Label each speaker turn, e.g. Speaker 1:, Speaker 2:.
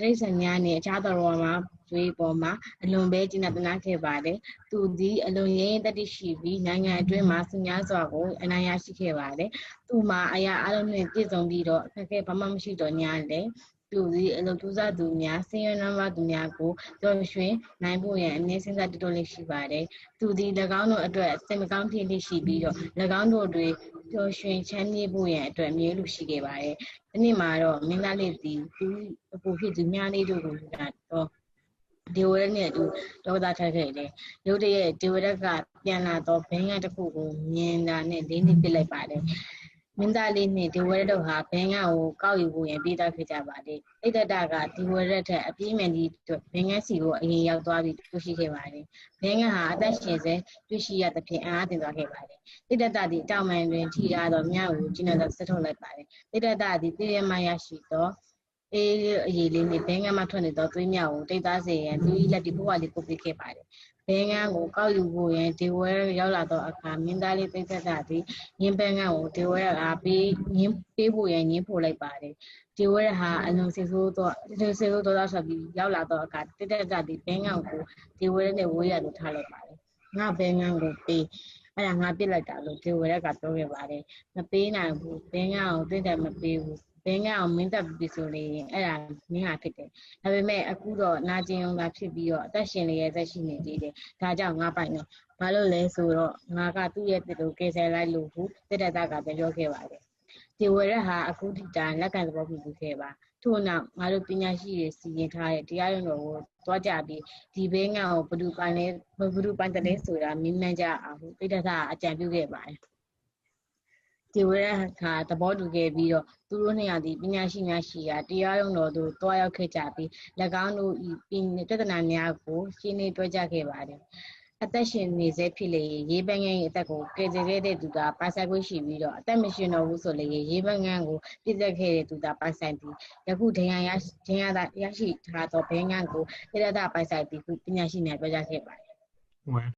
Speaker 1: တိရစ္ဆာန်များနှင့်အခြားသောတော်မှာကျွေးပေါ်မှာအလွန်ပဲကျင့်တနာခဲ့ပါတယ်။သူသည်အလွန်ရင်းတတိရှိပြီးနိုင်ငံအတွင်းမှာစများစွာကိုအနိုင်ရရှိခဲ့ပါတယ်။သူမှာအရာအလုံးနှင့်ပြည့်စုံပြီးတော့အခက်အခဲဘာမှမရှိတော့ညာလေ သူသည်အလုပ်ထူးစားသူများဆင်းရဲနွမ်းပါးသူများကိုကြော်ရွှင်နိုင်ဖို့ရန်အနည်းစဉ်းစားတတော်လေးရှိပါတယ်။သူသည်၎င်းတို့အတွက်စိတ်မကောင်းဖြစ်လေးရှိပြီးတော့၎င်းတို့တွေကြော်ရွှင်ချမ်းမြေ့ဖို့ရန်အတွက်မြေလူရှိခဲ့ပါတယ်။ဒီနေ့မှာတော့မင်းသားလေးသည်သူအပူဖြစ်သူများလေးတို့ကိုလာတော့ဒီဝရနဲ့အတူဒေါသထက်ခဲ့တယ်။ရုတ်တရက်ဒီဝရကပြန်လာတော့ဘင်းကတစ်ခုကိုမြင်တာနဲ့လေးနှစ်ပြစ်လိုက်ပါတယ်။ မင်းသားလေးနဲ့ဒီဝရတို့ဟာဘင်းကကိုကောက်ယူဖို့ရင်ပြေးသားခဲ့ကြပါတယ်။အိတ်တတကဒီဝရထက်အပြင်းမဲ့ကြီးဘင်းကစီကိုအရင်ရောက်သွားပြီးတွေ့ရှိခဲ့ပါတယ်။ဘင်းကဟာအသက်ရှင်စေတွေ့ရှိရသဖြင့်အားတင်သွားခဲ့ပါတယ်။အိတ်တတသည်တောင်မှန်တွင်ထိရသောမြကိုကျင်းတော်ဆက်ထုတ်လိုက်ပါတယ်။အိတ်တတသည်တည်ရမှရရှိသော အေးအရေးလေးနဲ့ဘင်းကမှထွက်နေတော့သွေးမြောက်ကိုတိတ်သားစေရန်သူ၏လက်ဒီဘဝလေးကိုပြခဲ့ပါတယ်။ဘင်းကကိုကောက်ယူဖို့ရန်ဒီဝဲရောက်လာတော့အခါမင်းသားလေးတိတ်သက်တာသည်ရင်းဘင်းကကိုဒီဝဲကပေးရင်းပေးဖို့ရန်ရင်းဖို့လိုက်ပါတယ်။ဒီဝဲဟာအလုံးစေဆိုးတော့ဒီစေဆိုးတော့ဆိုပြီးရောက်လာတော့အခါတိတ်သက်တာသည်ဘင်းကကိုဒီဝဲနဲ့ဝေးရလို့ထားလိုက်ပါတယ်။ငါဘင်းကကိုပေးအဲ့ဒါငါပြစ်လိုက်တာလို့ဒီဝရကပြောခဲ့ပါတယ်မပေးနိုင်ဘူးဘင်းကအောင်သိတယ်မပေးဘူး ဘင်းကအောင်မင်းတက်ပြီဆိုလေအဲ့ဒါမင်းဟာဖြစ်တယ်ဒါပေမဲ့အခုတော့နာကျင်အောင်ကဖြစ်ပြီးတော့အသက်ရှင်လေးရဲ့သက်ရှိနေသေးတယ်ဒါကြောင့်ငါပိုင်တော့ဘာလို့လဲဆိုတော့ငါကသူ့ရဲ့တစ်ကိုကယ်ဆယ်လိုက်လို့ဘူးတက်တက်တာကပြောခဲ့ပါတယ်ဒီဝရဟာအခုဒီတိုင်းလက်ခံသဘောပြုခဲ့ပါထို့နောက်ငါတို့ပညာရှိတွေစီရင်ထားတဲ့တရားရုံးတော်ကိုသွားကြပြီးဒီဘင်းငါကိုဘဒုပိုင်လဲဘဒုပိုင်တယ်ဆိုတာမင်းမှန်းကြအောင်ပိဋကသာအကြံပြုခဲ့ပါတယ် ဒီဝရခါသဘောတူခဲ့ပြီးတော့သူတို့နှစ်ယောက်ဒီပညာရှိများရှိရာတရားရုံးတော်သို့တွားရောက်ခဲ့ကြပြီး၎င်းတို့ဤပြဿနာများကိုရှင်းလင်းပြောကြားခဲ့ပါတယ်အသက်ရှင်နေစေဖြစ်လေရေးပန်းငန်းရဲ့အသက်ကိုကယ်ဆယ်ခဲ့တဲ့သူကပါဆိုင်ခွင့်ရှိပြီးတော့အသက်မရှင်တော့ဘူးဆိုလေရေးပန်းငန်းကိုပြစ်သက်ခဲ့တဲ့သူကပါဆိုင်ပြီးယခုဒဏ်ရာရဒဏ်ရာရရှိထားသောဘဲငန်းကိုပြရတာပါဆိုင်ပြီးပညာရှိများပြောကြားခဲ့ပါတယ်
Speaker 2: Ouais.